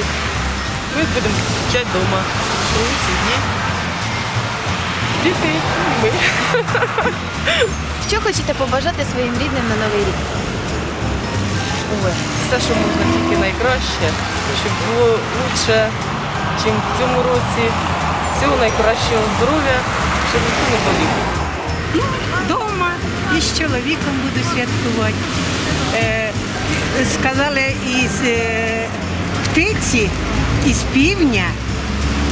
році. Ми будемо зустрічати вдома. Свої сім'ї. Діти, і ми. Що хочете побажати своїм рідним на новий рік? Ой, все, що можна тільки найкраще, щоб було лучше, ніж в цьому році. Всього найкращого здоров'я, щоб ніхто не болів. Дома і з чоловіком буду святкувати. Е, сказали із е, птиці, із півня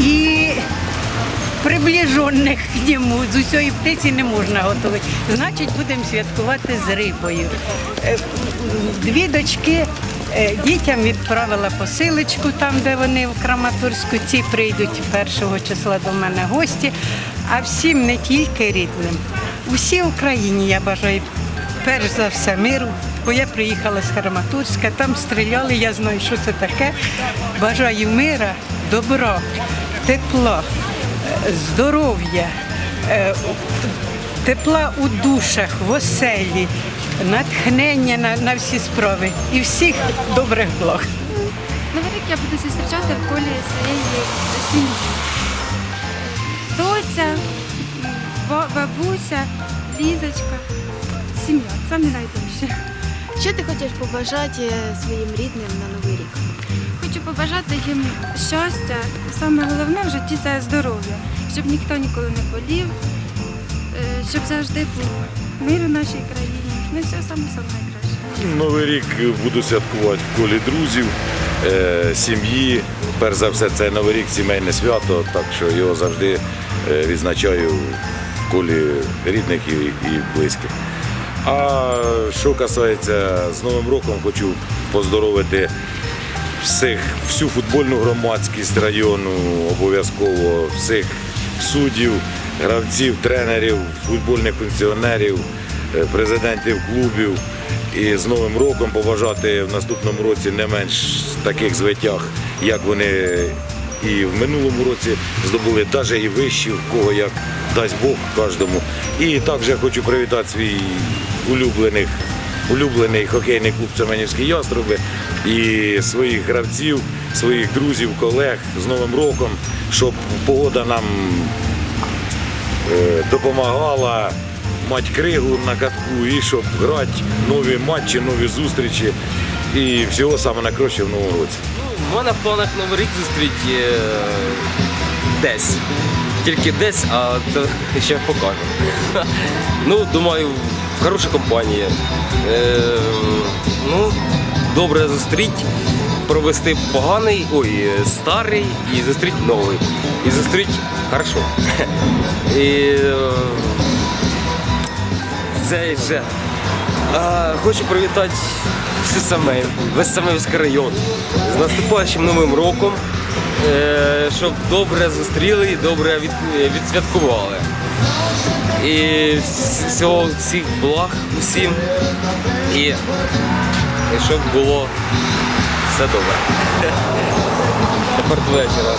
і приближених к ньому. З усієї птиці не можна готувати. Значить, будемо святкувати з рибою. Е, дві дочки. е, Дітям відправила посилочку там, де вони в Краматорську. Ці прийдуть 1 числа до мене гості. А всім не тільки рідним, усій Україні я бажаю перш за все миру. Бо я приїхала з Краматорська, там стріляли, я знаю, що це таке. Бажаю мира, добра, тепла, е, здоров'я, е, тепла у душах, в оселі, натхнення на, на всі справи і всіх добрих благ. Новий я буду зустрічати в колі своєї сім'ї. Доця, бабуся, Лізочка, сім'я. Саме найдовше. Що ти хочеш побажати своїм рідним на новий рік? Хочу побажати їм щастя. Саме головне в житті це здоров'я, щоб ніхто ніколи не болів, е, щоб завжди був мир у нашій країні. Ну все саме саме найкраще. Новий рік буду святкувати в колі друзів, е, сім'ї. Перш за все, це Новий рік сімейне свято, так що його завжди е, відзначаю в колі рідних і близьких. А що касається з Новим роком, хочу поздоровити всіх, всю футбольну громадськість району, обов'язково всіх суддів, гравців, тренерів, футбольних функціонерів, е, президентів клубів. І з Новим роком побажати в наступному році не менш таких звитяг, як вони і в минулому році здобули, навіть і вищі, в кого як дасть Бог кожному. І також я хочу привітати свій улюблених улюблений хокейний клуб Семенівські яструби і своїх гравців, своїх друзів, колег з Новим роком, щоб погода нам е, допомагала мати кригу на катку і щоб грати нові матчі, нові зустрічі і всього саме найкраще в новому році. У мене в планах Новий рік е, десь. Тільки десь, а це ще покажу. Ну, думаю, хороша компанія. Е, ну, добре зустріть, провести поганий, ой, старий і зустріть новий. І зустріть хорошо. І е, це вже. Хочу привітати всю Самеїв, весь Самеївський район з наступаючим новим роком, щоб добре зустріли і добре від, е, відсвяткували. І всього всіх благ усім. І, і щоб було все добре. Тепер вечора.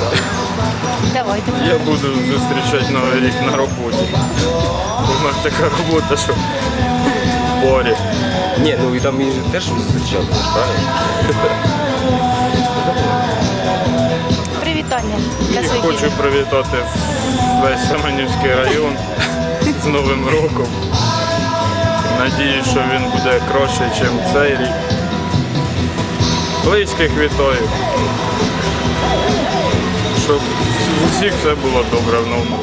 Давайте. Я буду зустрічати новий рік на роботі. У мене така робота, що в борі. Ні, ну і там і теж зустрічати, правильно? Привітання для І своїх хочу привітати весь Семенівський район з Новим роком. Надіюсь, що він буде краще, ніж цей рік. Близьких вітаю. Щоб у всіх все було добре в новому.